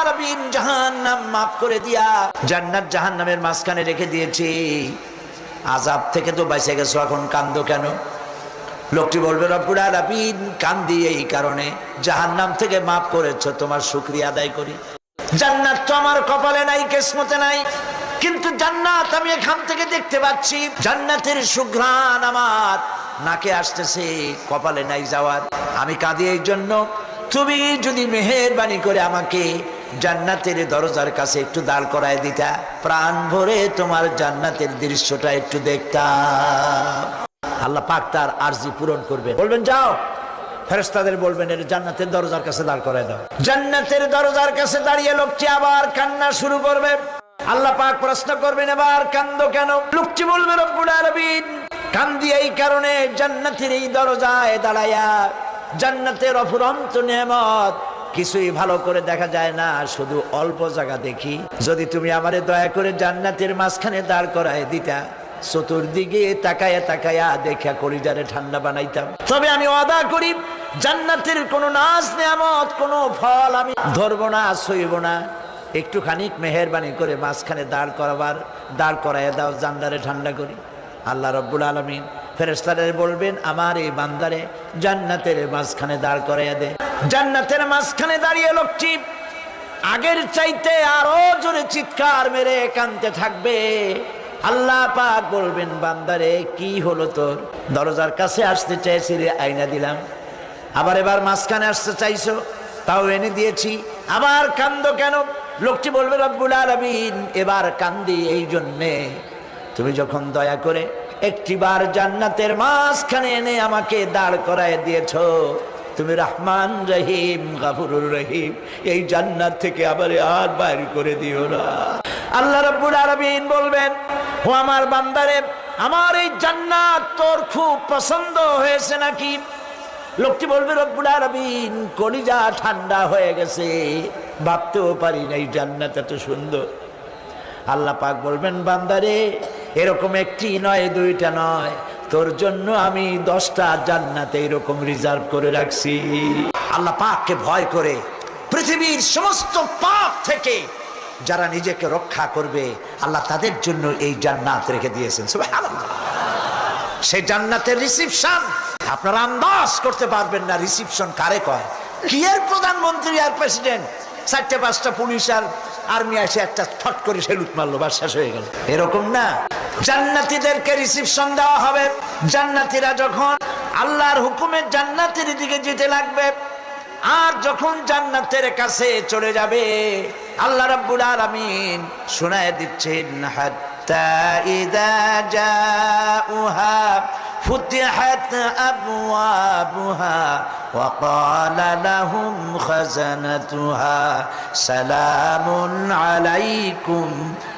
আরবিন জাহান্নাম, মাফ করে দিয়া। জান্নাত জাহান্নামের মাঝখানে রেখে দিয়েছি। আজাব থেকে তো বেঁচে গেছো, এখন কান্দো কেন? লোকটি বলবে, রব্বুল আলামিন, কান্দি এই কারণে। জাহান্নাম থেকে মাফ করেছ, তোমার শুকরিয়া আদায় করি। জান্নাত তো আমার কপালে নাই, কিসমতে নাই। কিন্তু জান্নাত আমি এখান থেকে দেখতে পাচ্ছি, জান্নাতের সুঘ্রাণ আমার নাকে আসতেছে, কপালে নাই যাওয়ার। আমি কাঁদি এই জন্য। তুমি যদি মেহেরবানি করে আমাকে জান্নাতের দরজার কাছে একটু দাঁড় করায় দিতা। প্রাণ ভরে তোমার জান্নাতের দৃশ্যটা একটু দেখতাম। আল্লাহ পাক তার আরজি পূরণ করবে বলবেন, যাও। ফেরেস্তাদের বলবেন, এর জান্নাতের দরজার কাছে দাঁড় করায় দাও। জান্নাতের দরজার কাছে দাঁড়িয়ে লোকটি আবার কান্না শুরু করবে। আল্লাহ পাক প্রশ্ন করবেন, এবার কান্দ কেন? লোকটি বলবে, রব্বুল আলামিন, কান্দি এই কারণে জান্নাতের এই দরজায় দাঁড়ায়া। জান্নাতের অফুরন্ত নেমত কিছুই ভালো করে দেখা যায় না শুধু অল্প জায়গা দেখি। যদি তুমি আমারে দয়া করে জান্নাতের মাঝখানে দাঁড় করায় দিতা, চতুর্দিকে তাকায়া তাকায়া দেখা করিজারে ঠান্ডা বানাইতাম। তবে আমি অদা করি, জান্নাতের কোনো নাচ, নেয়ামত, কোনো ফল আমি ধরবো না সইব না। একটু খানিক মেহরবানি করে মাঝখানে দাঁড় করাবার, দাঁড় করাইয়া দাও, জান্নারে ঠান্ডা করি। আল্লাহ রব্বুল আলমিন ফেরেস্তাদের বলবেন, আমার এই বান্দারে জান্নাতের মাঝখানে দাঁড় করাইয়া দে। জান্নাতের মাঝখানে দাঁড়িয়ে লোকটি আগের চাইতে আরও জোরে চিৎকার মেরে কানতে থাকবে। আল্লাহ পাক বলবেন, বান্দারে, কি হলো তোর? দরজার কাছে আসতে চাইছি রে আইনা দিলাম। আবার এবার মাঝখানে আসতে চাইছো, তাও এনে দিয়েছি। আবার কান্দ কেন? লোকটি বলবে, রব্বুল আলামিন, এবার কান্দি এই জন্যে তুমি যখন দয়া করে একটিবার জান্নাতের মাঝখানে এনে আমাকে দাঁড় করায় দিয়েছ। তুমি রহমান রহিম, গাফুরুর রহিম। এই জান্নাত থেকে আবার আর বাইর করে দিও না। আল্লাহ রব্বুল আলামিন বলবেন, ও আমার বান্দারে, আমার এই জান্নাত তোর খুব পছন্দ হয়েছে নাকি? লোকটি বলবে, রব্বুল আলামিন, কলিজা ঠান্ডা হয়ে গেছে। ভাবতেও পারি না, এই জান্নাত এত সুন্দর। আল্লাহ পাক বলবেন, বান্দারে এরকম একটি নয়, দুইটা নয়। তোর জন্য আমি দশটা জান্নাতে এরকম রিজার্ভ করে রাখছি। আল্লাহ পাককে ভয় করে পৃথিবীর সমস্ত পাপ থেকে যারা নিজেকে রক্ষা করবে, আল্লাহ তাদের জন্য এই জান্নাত রেখে দিয়েছেন। সেই জান্নাতের রিসিপশন আপনারা আন্দাজ করতে পারবেন না রিসিপশন কারে কয়? কি এর প্রধানমন্ত্রী আর প্রেসিডেন্ট চারটে পাঁচটা পুলিশ আর আর্মি এসে একটা ফট করে সেলুট মারলো বা শেষ হয়ে গেল। এরকম না। জান্নাতীদেরকে রিসিপশন দেওয়া হবে জান্নাতীরা যখন আল্লাহর হুকুমে জান্নাতের দিকে যেতে লাগবে আর যখন জান্নাতের কাছে চলে যাবে আল্লাহ রাব্বুল আলামিন শোনায় দিচ্ছেন হাত্তা ইদা জাউহা فتحت أبوابها وقال لهم خزنتها سلام عليكم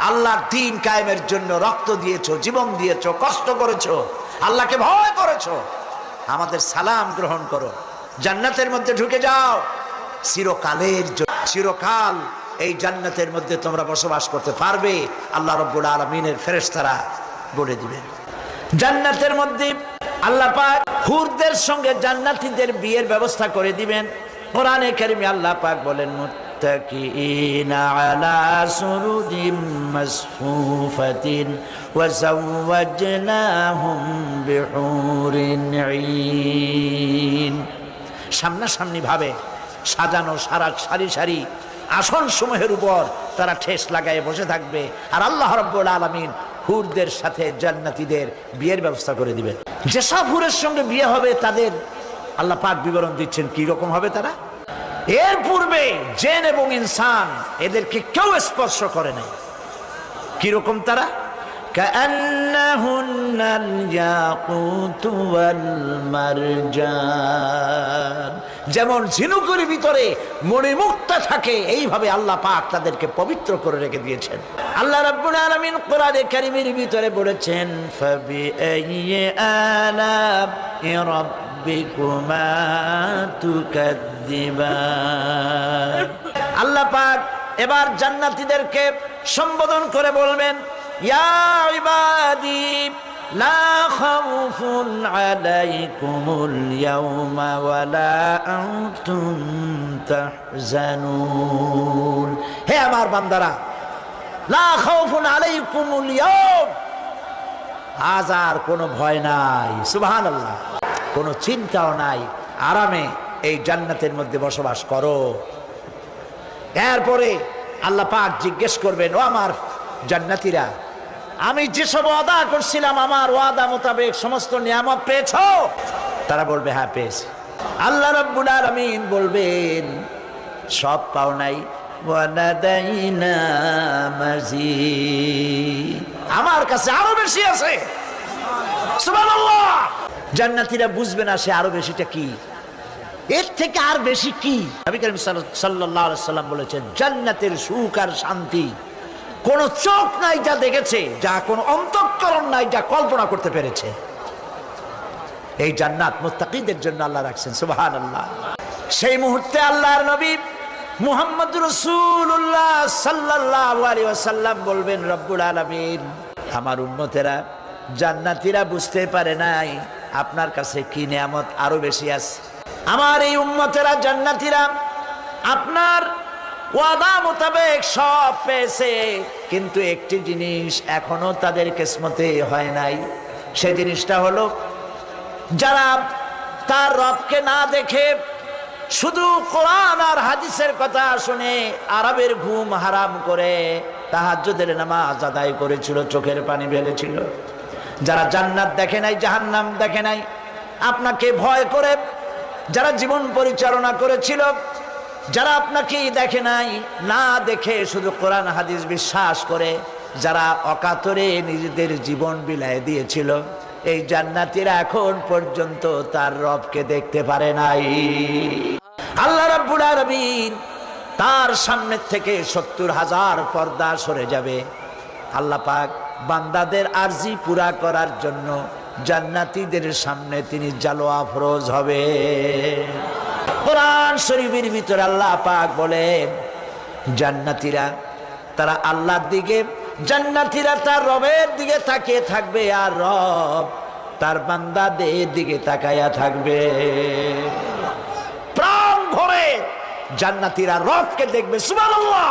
আল্লাহর দিন কায়েমের জন্য রক্ত দিয়েছ, জীবন দিয়েছ, কষ্ট করেছ, আল্লাহকে ভয় করেছ। আমাদের সালাম গ্রহণ করো। জান্নাতের মধ্যে ঢুকে যাও। চিরকালের চিরকাল এই জান্নাতের মধ্যে তোমরা বসবাস করতে পারবে। আল্লাহ রব্বুল আলমিনের ফেরেশতারা বলে দিবেন। জান্নাতের মধ্যে আল্লাহ পাক হুরদের সঙ্গে জান্নাতীদের বিয়ের ব্যবস্থা করে দিবেন। কোরআনে কারিমে আল্লাহ পাক বলেন আলা সুরুদিম মাসফুফাতিন ওয়া যাওয়াজনাহুম বিহুরিন ঈন সামনাসামনি ভাবে সাজানো সারা সারি সারি আসন সমূহের উপর তারা ঠেস লাগায় বসে থাকবে আর আল্লাহ রব্বুল আলমিন হুরদের সাথে জান্নাতীদের বিয়ের ব্যবস্থা করে দিবেন। যেসব হুরের সঙ্গে বিয়ে হবে তাদের আল্লাহ পাক বিবরণ দিচ্ছেন কি রকম হবে তারা? এর পূর্বে জেন এবং ইনসান এদেরকে কেউ স্পর্শ করে নাই। কীরকম তারা? যেমন ঝিনুকের ভিতরে মণিমুক্তা থাকে, এইভাবে আল্লাহ পাক তাদেরকে পবিত্র করে রেখে দিয়েছেন। আল্লাহ রাব্বুল আলামিন কোরআনে কারিমের ভিতরে বলেছেন আল্লাহ পাক এবার জান্নাতীদেরকে সম্বোধন করে বলবেন, ইয়া ইবাদি, লা হে আমার বান্দারা, লা আজ আর কোনো ভয় নাই, সুবহানাল্লাহ। কোনো চিন্তাও নাই। আরামে এই জান্নাতের মধ্যে বসবাস করো। এরপরে আল্লাহ পাক জিজ্ঞেস করবেন, ও আমার জান্নাতীরা, আমি যেসব ওয়াদা করছিলাম, আমার ওয়াদা মোতাবেক সমস্ত নিয়ামত পেয়েছ? তারা বলবে হ্যাঁ পেয়েছি। আল্লাহ রব্বুল আলামিন বলবেন, সব পাও নাই। আমার কাছে আরও বেশি আছে। জান্নাতীরা বুঝবে না সে আরও বেশিটা কি। এর থেকে আর বেশি কি? নবী করিম সাল্লাম বলেছেন, জান্নাতের সুখ আর শান্তি কোন চোখ নাই যা দেখেছে, যা কোন অন্তঃকরণ নাই যা কল্পনা করতে পেরেছে। এই জান্নাত মুত্তাকিদের জন্য আল্লাহ রাখছেন, সুবহানাল্লাহ। সেই মুহূর্তে আল্লাহর নবী মুহাম্মদ আলাইহি ওয়াসাল্লাম বলবেন, রব্বুল আলামিন, আমার উম্মতেরা জান্নাতীরা বুঝতে পারে নাই আপনার কাছে কি নিয়ামত আরও বেশি আছে? আমার এই উম্মতেরা জান্নাতীরা আপনার ওয়াদা মোতাবেক সব পেয়েছে, কিন্তু একটি জিনিস এখনও তাদের কিসমতে হয় নাই। সে জিনিসটা হলো, যারা তার রবকে না দেখে শুধু কোরআন আর হাদিসের কথা শুনে আরবের ঘুম হারাম করে তাহাজ্জুদের নামাজ আদায় করেছিল, চোখের পানি ফেলেছিল। যারা জান্নাত দেখে নাই, জাহান্নাম দেখে নাই, আপনাকে ভয় করে, যারা জীবন পরিচালনা করেছিল, যারা আপনাকে দেখে নাই, না দেখে শুধু কোরআন, হাদিস বিশ্বাস করে, যারা অকাতরে নিজেদের জীবন বিলায় দিয়েছিল, এই জান্নাতিরা এখন পর্যন্ত তার রবকে দেখতে পারে নাই। আল্লাহ রাব্বুল আলামিন তার সামনের থেকে সত্তর হাজার পর্দা সরে যাবে। আল্লাহ পাক বান্দাদের আর্জি পুরা করার জন্য জান্নাতীদের সামনে তিনি জালোয়া ফরোজ হবে। কোরআন শরীফের ভিতরে আল্লাহ পাক বলেন, জান্নাতীরা তারা আল্লাহর দিকে, জান্নাতীরা তার রবের দিকে তাকিয়ে থাকবে আর রব তার বান্দাদের দিকে তাকাইয়া থাকবে। প্রাণ ভরে জান্নাতীরা রবকে দেখবে, সুবহানাল্লাহ।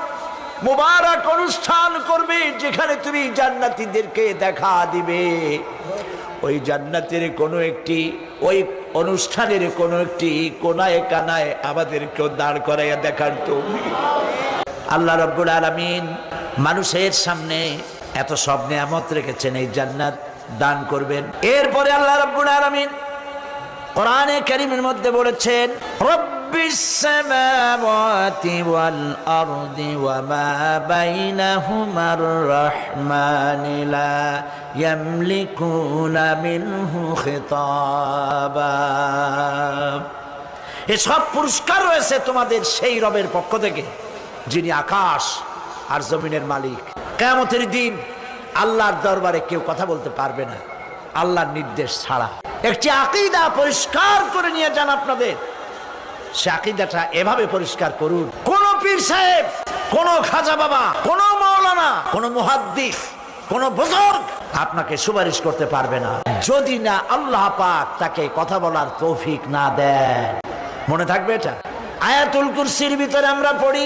মোবারক অনুষ্ঠান করবে, যেখানে তুমি জান্নাতীদেরকে দেখা দিবে। ওই জান্নাতের কোনো একটি, ওই অনুষ্ঠানের কোনো একটি কোনায় কানায় আমাদেরকেও দাঁড় করাইয়া দেখার তো আল্লাহ রব্বুল আলমিন মানুষের সামনে এত সব নিয়ামত রেখেছেন, এই জান্নাত দান করবেন। এরপরে আল্লাহ রব্বুল আলমিন কোরআনে কারিমের মধ্যে বলেছেন রব্বিস ওয়াল আরদি ওয়া মা বাইনাহুমার রহমানি লা ইয়ামলিকুনা মিনহু এসব পুরস্কার রয়েছে তোমাদের সেই রবের পক্ষ থেকে, যিনি আকাশ আর জমিনের মালিক। কেমতের দিন আল্লাহর দরবারে কেউ কথা বলতে পারবে না, আল্লাহর নির্দেশ ছাড়া। একটি আকিদা পরিষ্কার করে নিয়ে যান আপনাদের। সে আকিদাটা এভাবে পরিষ্কার করুন। কোন পীর সাহেব, কোন খাজা বাবা, কোন মৌলানা কোন মুহাদ্দিস, কোন বুজুর্গ আপনাকে সুপারিশ করতে পারবে না। যদি না আল্লাহ পাক তাকে কথা বলার তৌফিক না দেন। মনে থাকবে এটা? আয়াতুল কুরসির ভিতরে আমরা পড়ি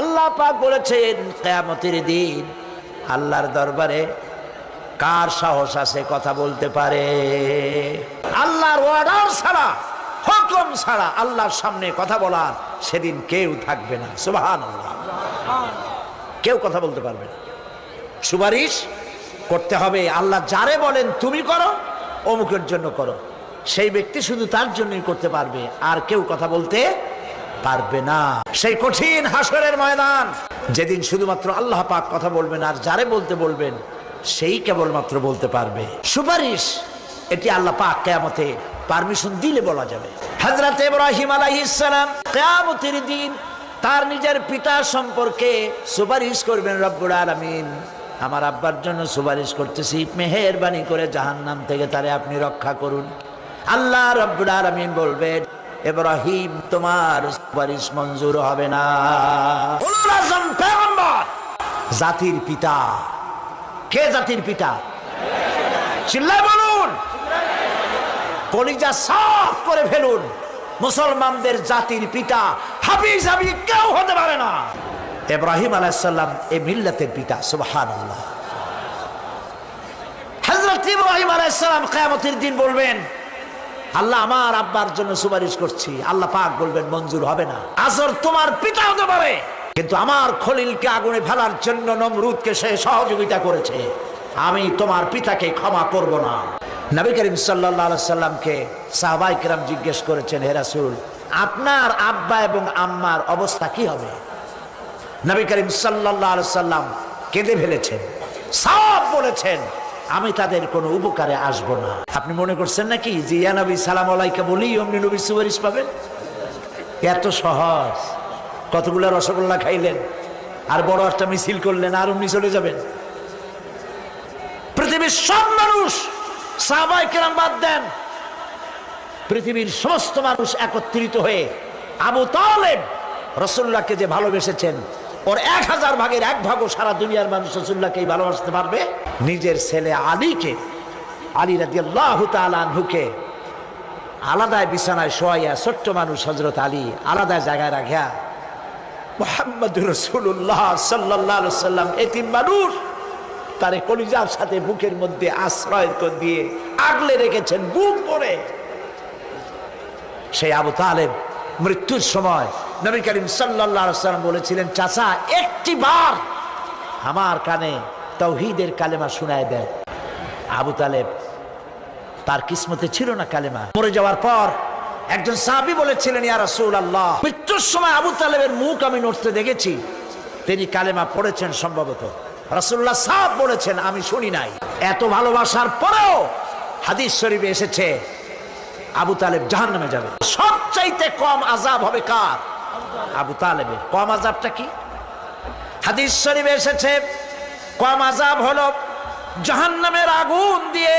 আল্লাহ পাক বলেছেন, কেয়ামতের দিন আল্লাহর দরবারে কার সাহস আছে কথা বলতে পারে? আল্লাহর অর্ডার ছাড়া, হুকুম ছাড়া আল্লাহর সামনে কথা বলার সেদিন কেউ থাকবে না। সুবাহান কেউ কথা বলতে পারবে না। সুপারিশ করতে হবে। আল্লাহ যারে বলেন তুমি করো, অমুকের জন্য করো। সেই ব্যক্তি শুধু তার জন্যই করতে পারবে, আর কেউ কথা বলতে পারবে না। সেই কঠিন হাসরের ময়দান, যেদিন শুধুমাত্র আল্লাহ পাক কথা বলবেন আর যারে বলতে বলবেন সেই কেবলমাত্র বলতে পারবে সুপারিশ এটি আল্লাহ পাক কেয়ামতে পারমিশন দিলে বলা যাবে। হজরত ইব্রাহিম আলাইহিসসালাম কেয়ামতের দিন তার নিজের পিতা সম্পর্কে সুপারিশ করবেন রব্বুল আলামিন। আমার আব্বার জন্য সুপারিশ করতেছি মেহেরবানি করে জাহান্নাম থেকে তারে আপনি রক্ষা করুন। আল্লাহ রব্বুল আলামিন বলবেন ইব্রাহিম তোমার সুপারিশ মঞ্জুর হবে না। জাতির পিতা কে জাতির পিতা? চিল্লায় বলুন। কলিজা সাফ করে ফেলুন। মুসলমানদের জাতির পিতা হাফিজ হাবি কেউ হতে পারে না। ইব্রাহিম আলাইসাল্লাম এ মিল্লাতের পিতা সুবহান আল্লাহ ইব্রাহিম দিন বলবেন, আল্লাহ আমার আব্বার জন্য সুপারিশ করছি। আল্লাহ পাক বলবেন, মঞ্জুর হবে না। আজর তোমার পিতা হতে পারে। কিন্তু আমার খলিলকে আগুনে ফেলার জন্য নমরুদকে সে সহযোগিতা করেছে। আমি তোমার পিতাকে ক্ষমা করব না। নবী করিম সাল্লামকে সাহবাই কিরাম জিজ্ঞেস করেছেন হেরাসুল আপনার আব্বা এবং আম্মার অবস্থা কি হবে? নবী করিম সাল্লাম কেঁদে ফেলেছেন। সব বলেছেন, আমি তাদের কোনো উপকারে আসব না। আপনি মনে করছেন নাকি যে, ইয়া নবী, সালাম আলাইকা বলি অমনি নবী সুপারিশ পাবেন? এত সহজ। কতগুলো রসগোল্লা খাইলেন? আর বড় একটা মিছিল করলেন, আর অমনি চলে যাবেন। পৃথিবীর সব মানুষ সাহাবাই কেরাম বাদ দেন। পৃথিবীর সমস্ত মানুষ একত্রিত হয়ে আবু তালেব রসুল্লাহকে যে ভালোবেসেছেন, ওর এক হাজার ভাগের এক ভাগও সারা দুনিয়ার মানুষ রসুল্লাহকেই ভালোবাসতে পারবে। নিজের ছেলে আলীকে, আলী রাজি আল্লাহ তালুকে আলাদায় বিছানায় শোয়াইয়া ছোট্ট মানুষ হজরত আলী আলাদা জায়গায় রাখিয়া মোহাম্মদ রসুল্লাহ সাল্লাহ সাল্লাম, এতিম মানুষ, তারে কলিজার সাথে বুকের মধ্যে আশ্রয় দিয়ে আগলে রেখেছেন, বুক পরে সেই আবু তালেব মৃত্যুর সময় নবী করিম সাল্লাম বলেছিলেন, চাচা, একটি বার আমার কানে তৌহিদের কালেমা শোনায় দেয় আবু তালেব, তার কিসমতে ছিল না কালেমা। মরে যাওয়ার পর একজন সাহাবি বলেছিলেন, ইয়া রাসূল আল্লাহ মৃত্যুর সময় আবু তালেবের মুখ আমি নড়তে দেখেছি। তিনি কালেমা পড়েছেন সম্ভবত। রাসূলুল্লাহ সাহেব বলেছেন, আমি শুনি নাই। এত ভালোবাসার পরেও হাদিস শরীফে এসেছে, আবু তালেব জাহান নামে যাবে। সবচাইতে কম আজাব হবে কার? আবু তালেবের। কম আজাবটা কি? হাদিস শরীফে এসেছে, কম আজাব হলো জাহান্নামের আগুন দিয়ে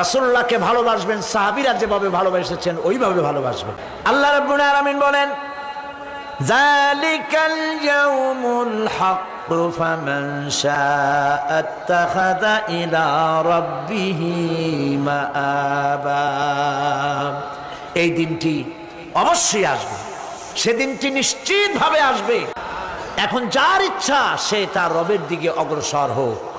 রাসূলুল্লাহকে ভালোবাসবেন, সাহাবীরা যেভাবে ভালোবেসেছেন, ওইভাবে ভালোবাসবেন। আল্লাহ রাব্বুল আলামিন বলেন এই দিনটি অবশ্যই আসবে। সেদিনটি নিশ্চিতভাবে আসবে। এখন যার ইচ্ছা, সে তার রবের দিকে অগ্রসর হোক।